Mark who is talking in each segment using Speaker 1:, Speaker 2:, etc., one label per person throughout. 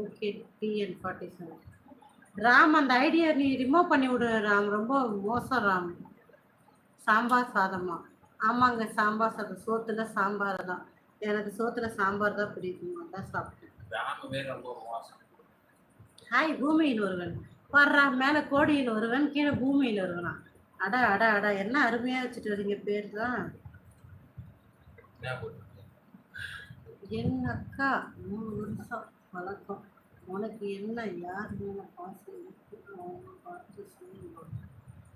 Speaker 1: Okay TN forty seven Ram அந்த idea நீ remove பண்ணி விடு ராம். ரொம்ப மோசம் ராம். சாம்பார் சாதமா? ஆமாங்க சாம்பார் சாதம். சோத்துல சாம்பார் தான். எனக்கு சோத்துல சாம்பார் தான் பிடிக்கும். அதான் சாப்பிட்டேன். ஹாய் பூமியில் ஒருவன். வர்றா மேலே கோடியில் ஒருவன் கீழே பூமியில் ஒருவனா? அட அட அட. என்ன அருமையாக வச்சுட்டு வரீங்க பேர் தான்.
Speaker 2: என்ன போட்டு
Speaker 1: என் அக்கா மூணு வருஷம் வணக்கம் உனக்கு என்ன யார் மேலே பாசம் அவங்க பார்த்து சொல்லுங்க.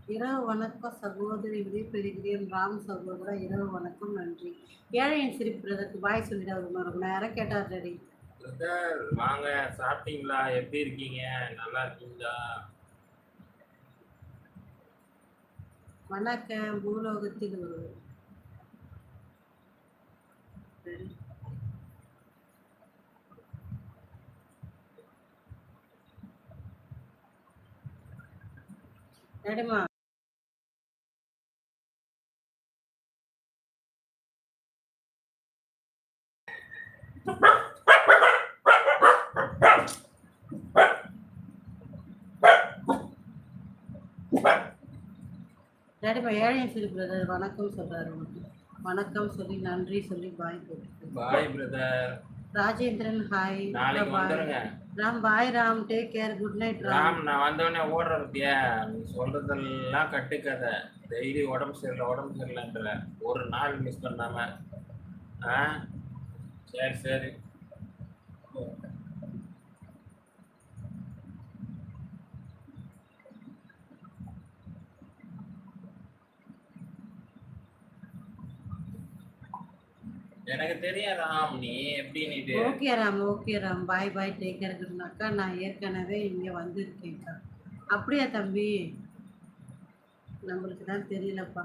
Speaker 1: இரவு வணக்கம் சகோதரி விடைபெறுகிறேன் ராம் சகோதரா இரவு வணக்கம் நன்றி. ஏழையின் சிரிப்புறதுக்கு பாய் சொல்லிட்டு அவர் ரொம்ப நேரம் கேட்டார் ரெடி
Speaker 2: பிரதர் வாங்க சாப்பிட்டீங்களா? எப்படி இருக்கீங்க? நல்லா இருக்கீங்களா?
Speaker 1: வணக்கம் பூலோகத்தில் ஒருவர் சரி. ரெடிமா ரெடிமா ஏழையின் பிரதர் வணக்கம் சொல்றாரு வணக்கம் சொல்லி நன்றி சொல்லி பாய் போட்டு
Speaker 2: பாய் பிரதர்
Speaker 1: ராஜேந்திரன் ஹாய்
Speaker 2: நாளைக்கு வந்துருங்க.
Speaker 1: Ram bye Ram take care good night
Speaker 2: Ram நான் வந்தோடனே ஓடுற பத்தியா நீ சொல்றதெல்லாம் கட்டுக்கதை. டெய்லி உடம்பு சரியில்லை உடம்பு சரியில்லைன்ற ஒரு நாள் மிஸ் பண்ணாம. ஆ? சரி சரி. எனக்கு தெரியும் ராம் நீ எப்படி நீட்டு
Speaker 1: okay Ram okay Ram bye bye take care good அக்கா நான் ஏற்கனவே இங்கே வந்திருக்கேன்க்கா அப்படியா தம்பி நம்மளுக்கு தான் தெரியலப்பா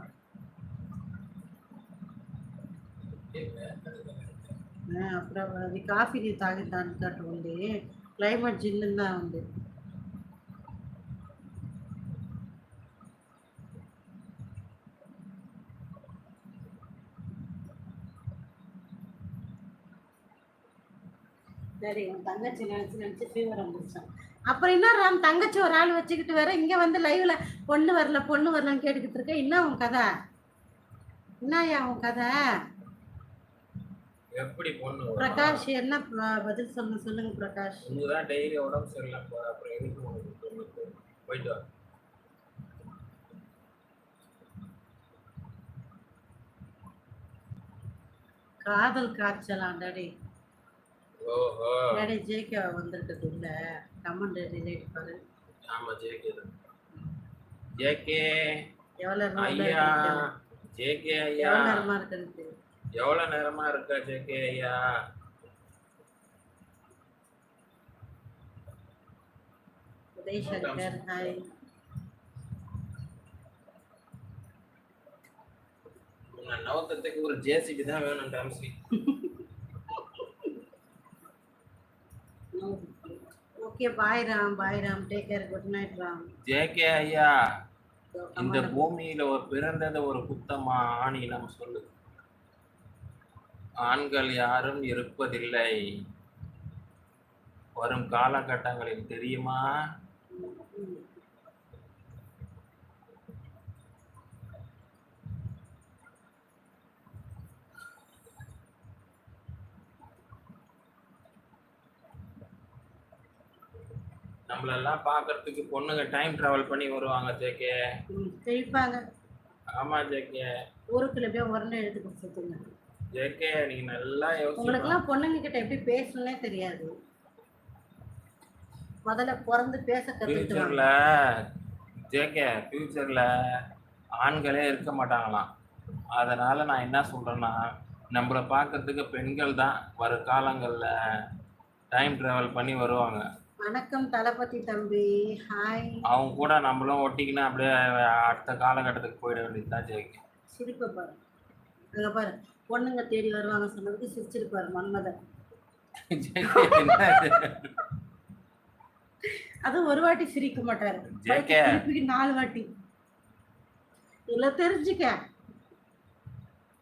Speaker 1: ఆ, అప్పుడు అది కాఫీ తాగి దానికట్టు ఉంది క్లైమేట్ జిల్లుగా ఉంది சரி உன் தங்கச்சி நினச்சி நினச்சி ஃபீவர் வந்துருச்சான் அப்புறம் என்ன ராம் தங்கச்சி ஒரு ஆள் வச்சுக்கிட்டு வேற இங்கே வந்து லைவ்ல பொண்ணு வரல பொண்ணு வரலன்னு கேட்டுக்கிட்டு இருக்க. என்ன உன் கதை? என்னய்யா உன் கதை?
Speaker 2: எப்படி பொண்ணு?
Speaker 1: பிரகாஷ் என்ன பதில் சொல்லுங்க சொல்லுங்க பிரகாஷ்.
Speaker 2: தான் டெய்லி உடம்பு சரியில்லை போ. அப்புறம் எதுக்கு போயிட்டு வா.
Speaker 1: காதல் காய்ச்சலாம் டாடி டாடி ஜேகே வந்திருக்குது இல்ல. கமெண்ட் ரிலேட் பாரு.
Speaker 2: ஆமா ஜேகே தான் ஜேகே.
Speaker 1: எவ்வளவு
Speaker 2: ஐயா. ஜேகே ஐயா.
Speaker 1: எவ்வளவு நேரமா இருக்குன்னு தெரியும்
Speaker 2: எவ்வளவு நேரமா இருக்கா ஜேகே ஐயா?
Speaker 1: உதய் சங்கர் ஹாய்
Speaker 2: உன்னை நவத்தத்துக்கு ஒரு ஜேசிபி தான் வேணும் டாம்ஸ்லி
Speaker 1: okay bye Ram bye Ram take care good night Ram
Speaker 2: JK ஐயா இந்த பூமியில ஒரு பிறந்தத ஒரு குத்தமா ஆணினம் சொல்லு. ஆண்கள் யாரும் இருப்பதில்லை. வரும் காலகட்டங்களில் தெரியுமா? நம்மளெல்லாம் பார்க்கறதுக்கு பொண்ணுங்க டைம் டிராவல் பண்ணி வருவாங்க ஜேகே.
Speaker 1: தெளிப்பாங்க
Speaker 2: ஆமா ஜேகே.
Speaker 1: ஊருக்குள்ள போய் உரண்டை எடுத்து கொடுத்துருங்க
Speaker 2: ஜேகே நீங்க நல்லா
Speaker 1: உங்களுக்குலாம் பொண்ணுங்க கிட்ட எப்படி பேசணும்னே தெரியாது. முதல்ல பிறந்து பேச
Speaker 2: ஃபியூச்சர்ல ஜேகே ஃபியூச்சர்ல ஆண்களே இருக்க மாட்டாங்களாம். அதனால நான் என்ன சொல்றேன்னா நம்மளை பார்க்கறதுக்கு பெண்கள் தான் வரும் காலங்கள்ல டைம் டிராவல் பண்ணி வருவாங்க.
Speaker 1: வணக்கம் தளபதி தம்பி. ஹாய்
Speaker 2: அவங்க கூட நம்மளும் ஒட்டிக்கினா அப்படியே அடுத்த காலகட்டத்துக்கு போயிட வேண்டியது தான் ஜேகே
Speaker 1: சிரிப்பை பாரு. அங்க பாரு. பொண்ணுங்க தேடி வருவாங்க சொன்னதுக்கு சிரிச்சிருப்பாரு மன்மதன்? அது ஒரு வாட்டி சிரிக்க மாட்டாரு.
Speaker 2: JK.
Speaker 1: திருப்பி நாலு வாட்டி. இல்ல தெரிஞ்சுக்க.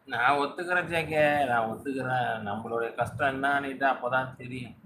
Speaker 2: நான் ஒத்துக்கிறேன் ஜேகே நான் ஒத்துக்கிறேன். நம்மளுடைய கஷ்டம் என்னன்னு அப்போதான் தெரியும்.